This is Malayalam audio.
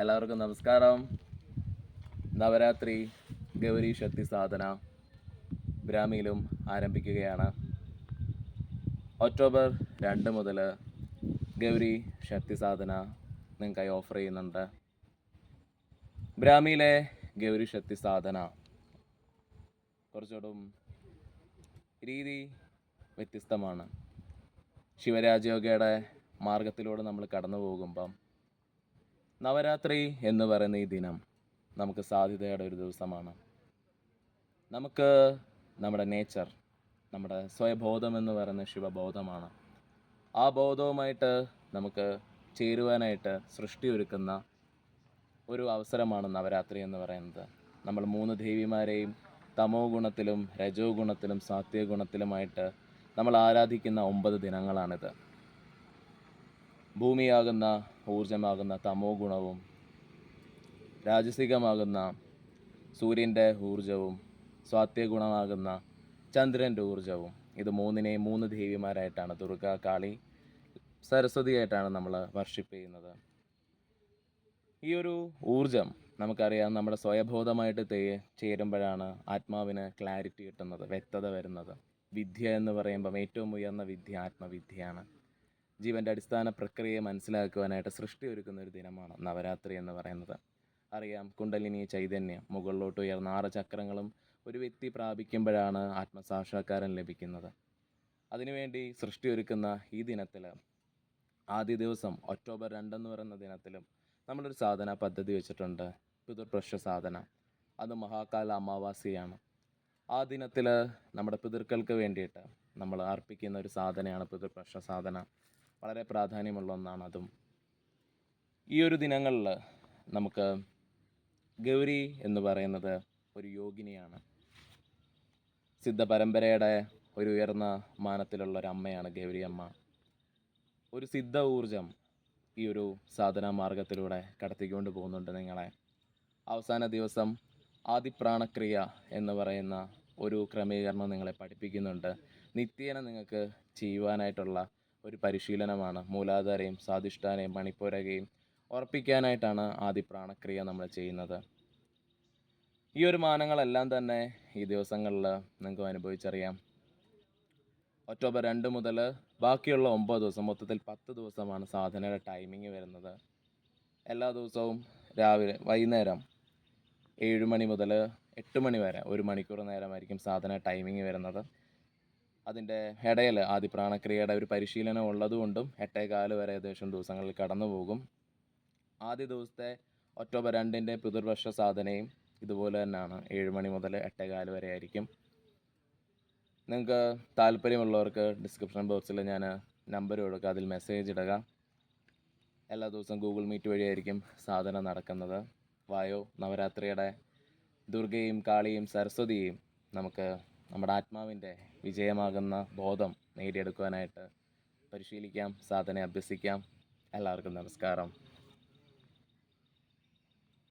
എല്ലാവർക്കും നമസ്കാരം. നവരാത്രി ഗൗരി ശക്തി സാധന ബ്രാഹ്മിയിലും ആരംഭിക്കുകയാണ്. ഒക്ടോബർ രണ്ട് മുതൽ ഗൗരി ശക്തി സാധന നിങ്ങൾക്കായി ഓഫർ ചെയ്യുന്നുണ്ട്. ബ്രാഹ്മിയിലെ ഗൗരി ശക്തി സാധന കുറച്ചുകൂടും രീതി വ്യത്യസ്തമാണ്. ശിവരാജയോഗയുടെ മാർഗത്തിലൂടെ നമ്മൾ കടന്നു പോകുമ്പം നവരാത്രി എന്ന് പറയുന്ന ഈ ദിനം നമുക്ക് സാധ്യതയുടെ ഒരു ദിവസമാണ്. നമുക്ക് നമ്മുടെ നേച്ചർ നമ്മുടെ സ്വയബോധം എന്ന് പറയുന്ന ശിവബോധമാണ്. ആ ബോധവുമായിട്ട് നമുക്ക് ചേരുവാനായിട്ട് സൃഷ്ടി ഒരുക്കുന്ന ഒരു അവസരമാണ് നവരാത്രി എന്ന് പറയുന്നത്. നമ്മൾ മൂന്ന് ദേവിമാരെയും തമോ ഗുണത്തിലും രജോ ഗുണത്തിലും സാത്യ ഗുണത്തിലുമായിട്ട് നമ്മൾ ആരാധിക്കുന്ന ഒമ്പത് ദിനങ്ങളാണിത്. ഭൂമിയാകുന്ന ഊർജമാകുന്ന തമോ ഗുണവും രാജസികമാകുന്ന സൂര്യന്റെ ഊർജവും സ്വാത്യ ഗുണമാകുന്ന ചന്ദ്രന്റെ ഊർജവും ഇത് മൂന്നിനെയും മൂന്ന് ദേവിമാരായിട്ടാണ്. ദുർഗ കാളി സരസ്വതിയായിട്ടാണ് നമ്മൾ വർഷിപ്പ് ചെയ്യുന്നത്. ഈ ഒരു ഊർജം നമുക്കറിയാം നമ്മുടെ സ്വയബോധമായിട്ട് തേ ചേരുമ്പോഴാണ് ആത്മാവിന് ക്ലാരിറ്റി കിട്ടുന്നത് വ്യക്തത വരുന്നത്. വിദ്യ എന്ന് പറയുമ്പം ഏറ്റവും ഉയർന്ന വിദ്യ ആത്മവിദ്യയാണ്. ജീവന്റെ അടിസ്ഥാന പ്രക്രിയയെ മനസ്സിലാക്കുവാനായിട്ട് സൃഷ്ടി ഒരുക്കുന്ന ഒരു ദിനമാണ് നവരാത്രി എന്ന് പറയുന്നത്. അറിയാം കുണ്ടലിനി ചൈതന്യം മുകളിലോട്ട് ഉയർന്ന ആറ് ചക്രങ്ങളും ഒരു വ്യക്തി പ്രാപിക്കുമ്പോഴാണ് ആത്മസാക്ഷാത്കാരം ലഭിക്കുന്നത്. അതിനുവേണ്ടി സൃഷ്ടി ഒരുക്കുന്ന ഈ ദിനത്തിൽ ആദ്യ ദിവസം ഒക്ടോബർ രണ്ടെന്ന് പറയുന്ന ദിനത്തിലും നമ്മളൊരു സാധന പദ്ധതി വെച്ചിട്ടുണ്ട്. പിതൃപ്രശ്ന സാധന. അത് മഹാകാല അമാവാസിയാണ്. ആ ദിനത്തിൽ നമ്മുടെ പിതൃക്കൾക്ക് വേണ്ടിയിട്ട് നമ്മൾ അർപ്പിക്കുന്ന ഒരു സാധനയാണ് പിതൃപ്രശ്ന സാധന. വളരെ പ്രാധാന്യമുള്ള ഒന്നാണ് അതും. ഈ ഒരു ദിനങ്ങളിൽ നമുക്ക് ഗൗരി എന്ന് പറയുന്നത് ഒരു യോഗിനിയാണ്. സിദ്ധ പരമ്പരയുടെ ഒരു ഉയർന്ന മാനത്തിലുള്ള ഒരു അമ്മയാണ് ഗൗരി അമ്മ ഒരു സിദ്ധ ഊർജം ഈ ഒരു സാധനാ മാർഗത്തിലൂടെ കടത്തിക്കൊണ്ട് പോകുന്നുണ്ട് നിങ്ങളെ. അവസാന ദിവസം ആദിപ്രാണക്രിയ എന്ന് പറയുന്ന ഒരു ക്രമീകരണം നിങ്ങളെ പഠിപ്പിക്കുന്നുണ്ട്. നിത്യേന നിങ്ങൾക്ക് ചെയ്യുവാനായിട്ടുള്ള ഒരു പരിശീലനമാണ്. മൂലാധാരയും സ്വാധിഷ്ഠാനയും മണിപ്പൂരകയും ഉറപ്പിക്കാനായിട്ടാണ് ആദ്യ പ്രാണക്രിയ നമ്മൾ ചെയ്യുന്നത്. ഈ ഒരു മാനങ്ങളെല്ലാം തന്നെ ഈ ദിവസങ്ങളിൽ നിങ്ങൾക്ക് അനുഭവിച്ചറിയാം. ഒക്ടോബർ രണ്ട് മുതൽ ബാക്കിയുള്ള ഒമ്പത് ദിവസം മൊത്തത്തിൽ പത്ത് ദിവസമാണ് സാധനയുടെ ടൈമിംഗ് വരുന്നത്. എല്ലാ ദിവസവും രാവിലെ വൈകുന്നേരം ഏഴ് മണി മുതൽ എട്ട് മണി വരെ ഒരു മണിക്കൂർ നേരമായിരിക്കും സാധന ടൈമിംഗ് വരുന്നത്. അതിന്റെ ഇടയിൽ ആദ്യ പ്രാണക്രിയയുടെ ഒരു പരിശീലനം ഉള്ളതുകൊണ്ടും എട്ടേകാൽ വരെ ഏകദേശം ദിവസങ്ങളിൽ കടന്നു പോകും. ആദ്യ ദിവസത്തെ ഒക്ടോബർ രണ്ടിന്റെ പിതൃവർഷ സാധനയും ഇതുപോലെ തന്നെയാണ്. ഏഴ് മണി മുതൽ എട്ടേകാൽ വരെ ആയിരിക്കും. നിങ്ങൾക്ക് താല്പര്യമുള്ളവർക്ക് ഡിസ്ക്രിപ്ഷൻ ബോക്സിൽ ഞാൻ നമ്പർ കൊടുക്കുക അതിൽ മെസ്സേജ് ഇടുക. എല്ലാ ദിവസവും ഗൂഗിൾ മീറ്റ് വഴിയായിരിക്കും സാധന നടക്കുന്നത്. വായോ നവരാത്രിയുടെ ദുർഗയും കാളിയും സരസ്വതിയും നമുക്ക് നമ്മുടെ ആത്മാവിന്റെ വിജയമാകുന്ന ബോധം നേടിയെടുക്കുവാനായിട്ട് പരിശീലിക്കാം സാധന അഭ്യസിക്കാം. എല്ലാവർക്കും നമസ്കാരം.